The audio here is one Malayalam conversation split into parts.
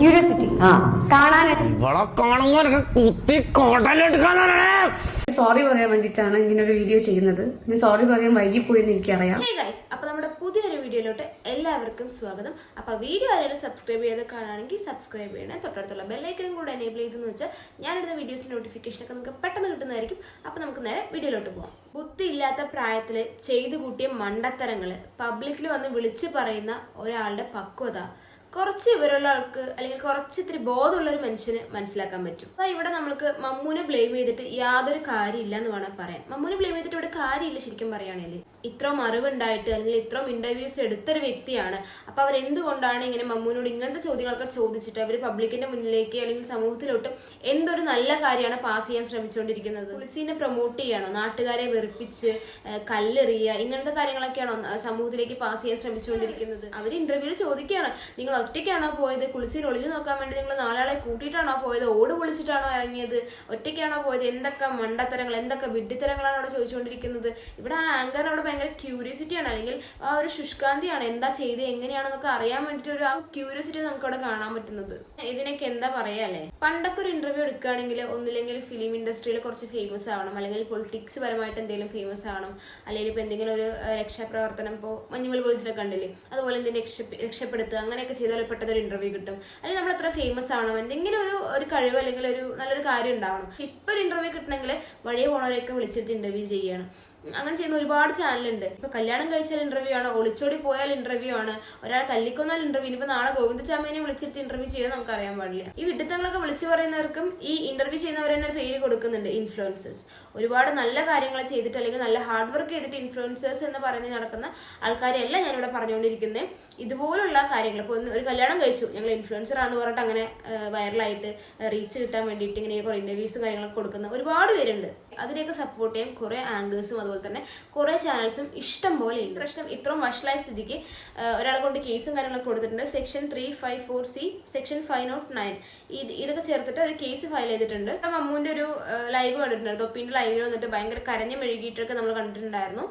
ക്യൂരിയോസിറ്റി കോട്ടലെടുക്കാനാണ്. സോറി പറയാൻ വേണ്ടിയിട്ടാണ് ഇങ്ങനെ ഒരു വീഡിയോ ചെയ്യുന്നത്. ഞാൻ സോറി പറയാൻ വൈകിപ്പോയി എന്ന് എനിക്കറിയാം. അപ്പോൾ നമ്മുടെ പുതിയൊരു വീഡിയോയിലോട്ട് എല്ലാവർക്കും സ്വാഗതം. അപ്പോൾ വീഡിയോ ആരെങ്കിലും സബ്സ്ക്രൈബ് ചെയ്ത് കാണുകയാണെങ്കിൽ സബ്സ്ക്രൈബ് ചെയ്യണേ. തൊട്ടടുത്തുള്ള ബെല്ലൈക്കനും കൂടെ എനേബിൾ ചെയ്തെന്ന് വെച്ചാൽ ഞാനെടുത്ത നോട്ടിഫിക്കേഷൻ നോട്ടിഫിക്കേഷനൊക്കെ നിങ്ങൾക്ക് പെട്ടെന്ന് കിട്ടുന്നതായിരിക്കും. അപ്പോൾ നമുക്ക് നേരെ വീഡിയോയിലോട്ട് പോകാം ബുദ്ധി ഇല്ലാത്ത പ്രായത്തിൽ ചെയ്തു കൂട്ടിയ മണ്ടത്തരങ്ങൾ പബ്ലിക്കിൽ വന്ന് വിളിച്ചു പറയുന്ന ഒരാളുടെ പക്വത. കുറച്ച് വിവരമുള്ള ആൾക്ക് അല്ലെങ്കിൽ കുറച്ച് ഇത്തിരി ബോധമുള്ള ഒരു മനുഷ്യന് മനസ്സിലാക്കാൻ പറ്റും. അപ്പൊ ഇവിടെ നമ്മൾക്ക് മമ്മൂനെ ബ്ലെയിം ചെയ്തിട്ട് യാതൊരു കാര്യമില്ല എന്ന് വേണം പറയാൻ. മമ്മൂനെ ബ്ലെയിം ചെയ്തിട്ട് ഇവിടെ കാര്യമില്ല ശരിക്കും പറയുകയാണെങ്കിൽ ഇത്രയും അറിവുണ്ടായിട്ട് അല്ലെങ്കിൽ ഇത്രയും ഇന്റർവ്യൂസ് എടുത്തൊരു വ്യക്തിയാണ്. അപ്പൊ അവർ എന്തുകൊണ്ടാണ് ഇങ്ങനെ മമ്മൂനോട് ഇങ്ങനത്തെ ചോദ്യങ്ങളൊക്കെ ചോദിച്ചിട്ട് അവർ പബ്ലിക്കിന്റെ മുന്നിലേക്ക് അല്ലെങ്കിൽ സമൂഹത്തിലോട്ട് എന്തൊരു നല്ല കാര്യമാണ് പാസ് ചെയ്യാൻ ശ്രമിച്ചുകൊണ്ടിരിക്കുന്നത്? തുളസീനെ പ്രൊമോട്ട് ചെയ്യണോ? നാട്ടുകാരെ വെറുപ്പിച്ച് കല്ലെറിയുക ഇങ്ങനത്തെ കാര്യങ്ങളൊക്കെയാണോ സമൂഹത്തിലേക്ക് പാസ് ചെയ്യാൻ ശ്രമിച്ചുകൊണ്ടിരിക്കുന്നത്? അവർ ഇന്റർവ്യൂവിൽ ചോദിക്കുകയാണ്. നിങ്ങൾ ഒറ്റയ്ക്കാണോ പോയത്? കുളിസീൻ ഒളിഞ്ഞു നോക്കാൻ വേണ്ടി നിങ്ങൾ നാലാളെ കൂട്ടിയിട്ടാണോ പോയത്? ഓട് പൊളിച്ചിട്ടാണോ ഇറങ്ങിയത്? ഒറ്റയ്ക്കാണോ പോയത്? എന്തൊക്കെ മണ്ടത്തരങ്ങൾ എന്തൊക്കെ വിഡ്ഢിത്തരങ്ങളാണ് അവിടെ ചോദിച്ചുകൊണ്ടിരിക്കുന്നത്? ഇവിടെ ആ ആങ്കർ അവിടെ ഭയങ്കര ക്യൂരിയോസിറ്റി ആണ്. അല്ലെങ്കിൽ ആ ഒരു ശുഷ്കാന്തിയാണ്. എന്താ ചെയ്ത് എങ്ങനെയാണെന്നൊക്കെ അറിയാൻ വേണ്ടിയിട്ട് ഒരു ആ ക്യൂരിയോസിറ്റി നമുക്ക് അവിടെ കാണാൻ പറ്റുന്നത്. ഇതിനൊക്കെ എന്താ പറയാ അല്ലേ? പണ്ടൊക്കെ ഒരു ഇന്റർവ്യൂ എടുക്കുകയാണെങ്കിൽ ഒന്നില്ലെങ്കിൽ ഫിലിം ഇൻഡസ്ട്രിയിൽ കുറച്ച് ഫേമസ് ആവണം. അല്ലെങ്കിൽ പൊളിറ്റിക്സ് പരമായിട്ട് എന്തെങ്കിലും ഫേമസ് ആവണം. അല്ലെങ്കിൽ ഇപ്പൊ എന്തെങ്കിലും ഒരു രക്ഷാപ്രവർത്തനം ഇപ്പോൾ മഞ്ഞുമൽ ബോയ്സിലൊക്കെ കണ്ടില്ലേ? അതുപോലെ എന്തെങ്കിലും രക്ഷ രക്ഷപ്പെടുത്തുക അങ്ങനെയൊക്കെ ചെയ്താൽ പെട്ടെന്ന് ഒരു ഇന്റർവ്യൂ കിട്ടും. അല്ലെങ്കിൽ നമ്മൾ എത്ര ഫേമസ് ആവണം. എന്തെങ്കിലും ഒരു ഒരു കഴിവ് അല്ലെങ്കിൽ ഒരു നല്ലൊരു കാര്യം ഉണ്ടാവണം. ഇപ്പൊ ഒരു ഇന്റർവ്യൂ കിട്ടണമെങ്കിൽ വഴിയെ പോണവരെയൊക്കെ വിളിച്ചിട്ട് ഇന്റർവ്യൂ ചെയ്യാണ്. അങ്ങനെ ചെയ്യുന്ന ഒരുപാട് ചാനലുണ്ട്. ഇപ്പൊ കല്യാണം കഴിച്ചാൽ ഇന്റർവ്യൂ ആണ് ഒളിച്ചോടി പോയാൽ ഇന്റർവ്യൂ ആണ് ഒരാളെ തല്ലിക്കൊന്നാൽ ഇന്റർവ്യൂ ഇനിയിപ്പോ നാളെ ഗോവിന്ദചാമേനെ വിളിച്ചിട്ട് ഇന്റർവ്യൂ ചെയ്യാൻ നമുക്ക് അറിയാൻ പാടില്ല. ഈ വിഡിത്തങ്ങളൊക്കെ വിളിച്ചു പറയുന്നവർക്കും ഈ ഇന്റർവ്യൂ ചെയ്യുന്നവർ തന്നെ പേര് കൊടുക്കുന്നുണ്ട് ഇൻഫ്ലുവൻസേഴ്സ് ഒരുപാട് നല്ല കാര്യങ്ങൾ ചെയ്തിട്ട് അല്ലെങ്കിൽ നല്ല ഹാർഡ് വർക്ക് ചെയ്തിട്ട് ഇൻഫ്ലുവൻസേഴ്സ് എന്ന് പറഞ്ഞ് നടക്കുന്ന ആൾക്കാരെയല്ല ഞാനിവിടെ പറഞ്ഞുകൊണ്ടിരിക്കുന്നത്. ഇതുപോലുള്ള കാര്യങ്ങൾ ഇപ്പോൾ ഒരു കല്യാണം കഴിച്ചു ഞങ്ങൾ ഇൻഫ്ലുവൻസർ ആണെന്ന് പറഞ്ഞിട്ട് അങ്ങനെ വൈറലായിട്ട് റീച്ച് കിട്ടാൻ വേണ്ടിയിട്ട് ഇങ്ങനെ കുറെ ഇന്റർവ്യൂസും കാര്യങ്ങളൊക്കെ കൊടുക്കുന്ന ഒരുപാട് പേരുണ്ട്. അതിനെയൊക്കെ സപ്പോർട്ട് ചെയ്യാൻ കുറെ ആങ്കേഴ്സും അതുപോലെ തന്നെ കുറെ ചാനൽസും ഇഷ്ടം പോലെ ഉണ്ട്. പ്രശ്നം ഇത്രയും വഷളായ സ്ഥിതിക്ക് ഒരാളെ കൊണ്ട് കേസും കാര്യങ്ങളൊക്കെ കൊടുത്തിട്ടുണ്ട്. Section three five four C section five nought nine ഇത് ഇതൊക്കെ ചേർത്തിട്ട് ഒരു കേസ് ഫയൽ ചെയ്തിട്ടുണ്ട്. ഇപ്പം മമ്മൂന്റെ ഒരു ലൈവ് കണ്ടിട്ടുണ്ടായിരുന്നു. തൊപ്പിന്റെ ലൈവിൽ വന്നിട്ട് ഭയങ്കര കരഞ്ഞ മെഴുകിയിട്ടൊക്കെ നമ്മൾ കണ്ടിട്ടുണ്ടായിരുന്നു.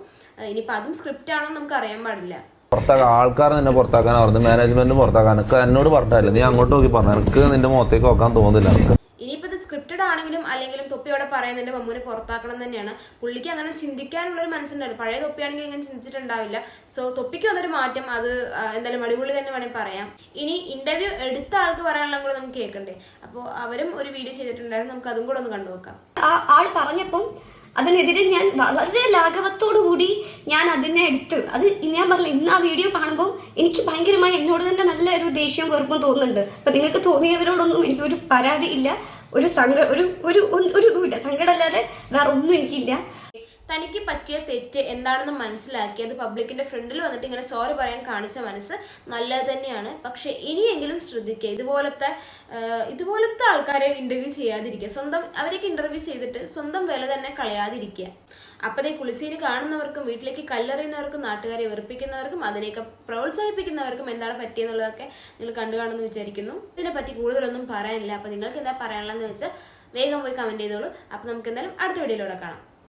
ഇനിയിപ്പോൾ അതും സ്ക്രിപ്റ്റ് ആണോ നമുക്ക് അറിയാൻ പാടില്ല. പുറത്താക്കാൻ ആൾക്കാർ നിന്നെ പുറത്താക്കാൻ അവർ മാനേജ്മെന്റ് പുറത്താക്കാൻ. എന്നോട് പറഞ്ഞില്ല നീ അങ്ങോട്ട് നോക്കി പറഞ്ഞു. എനിക്ക് നിന്റെ മുഖത്തേക്ക് നോക്കാൻ തോന്നുന്നില്ല എനിക്ക് ഇനിയിപ്പോൾ ഇത് സ്ക്രിപ്റ്റഡ് ആണെങ്കിലും അല്ലെങ്കിലും അവിടെ പറയുന്നുണ്ട് മമ്മൂനെ പുറത്താക്കണം തന്നെയാണ്. പുള്ളിക്ക് അങ്ങനെ ചിന്തിക്കാനുള്ള ഒരു മനസ്സുണ്ടായിരുന്നു. പഴയ തൊപ്പിയാണെങ്കിൽ അങ്ങനെ ചിന്തിച്ചിട്ടുണ്ടാവില്ല. സോ തൊപ്പിക്ക് വന്നൊരു മാറ്റം അത് എന്തായാലും അടിപൊളി തന്നെ വേണമെങ്കിൽ പറയാം. ഇനി ഇന്റർവ്യൂ എടുത്ത ആൾക്ക് പറയാനുള്ള കൂടെ നമുക്ക് കേൾക്കണ്ടേ? അപ്പോൾ അവരും ഒരു വീഡിയോ ചെയ്തിട്ടുണ്ടായിരുന്നു. നമുക്ക് അതും കൂടെ ഒന്ന് കണ്ടുനോക്കാം ആൾ ആൾ പറഞ്ഞപ്പം അതിനെതിരെ ഞാൻ വളരെ ലാഘവത്തോടു കൂടി ഞാൻ അതിനെ എടുത്ത് അത് ഞാൻ പറഞ്ഞില്ല ഇന്ന് ആ വീഡിയോ കാണുമ്പോൾ എനിക്ക് ഭയങ്കരമായി എന്നോട് തന്നെ നല്ല ഒരു ദേഷ്യവും വെറുപ്പും തോന്നുന്നുണ്ട്. അപ്പൊ നിങ്ങൾക്ക് തോന്നിയവരോടൊന്നും എനിക്കൊരു പരാതി ഇല്ല. ഒരു സങ്ക ഒരു ഒരു ഒരു ഇതുമില്ല. സങ്കടമല്ലാതെ വേറെ ഒന്നും എനിക്കില്ല. തനിക്ക് പറ്റിയ തെറ്റ് എന്താണെന്ന് മനസ്സിലാക്കി അത് പബ്ലിക്കിന്റെ ഫ്രണ്ടിൽ വന്നിട്ട് ഇങ്ങനെ സോറി പറയാൻ കാണിച്ച മനസ്സ് നല്ലത് തന്നെയാണ്. പക്ഷെ ഇനിയെങ്കിലും ശ്രദ്ധിക്കുക. ഇതുപോലത്തെ ഇതുപോലത്തെ ആൾക്കാരെ ഇന്റർവ്യൂ ചെയ്യാതിരിക്കുക. സ്വന്തം അവരേക്ക് ഇന്റർവ്യൂ ചെയ്തിട്ട് സ്വന്തം വില തന്നെ കളയാതിരിക്കുക. അപ്പതേ കുളിസീന് കാണുന്നവർക്കും വീട്ടിലേക്ക് കല്ലെറിയുന്നവർക്കും നാട്ടുകാരെ വെറുപ്പിക്കുന്നവർക്കും അതിനെയൊക്കെ പ്രോത്സാഹിപ്പിക്കുന്നവർക്കും എന്താണ് പറ്റിയെന്നുള്ളതൊക്കെ നിങ്ങൾ കണ്ടു കാണുമെന്ന് വിചാരിക്കുന്നു. ഇതിനെപ്പറ്റി കൂടുതലൊന്നും പറയാനില്ല. അപ്പൊ നിങ്ങൾക്ക് എന്താ പറയാനുള്ളതെന്ന് വെച്ചാൽ വേഗം പോയി കമന്റ് ചെയ്തോളൂ. അപ്പൊ നമുക്ക് എന്തായാലും അടുത്ത വീഡിയോയിലൂടെ കാണാം.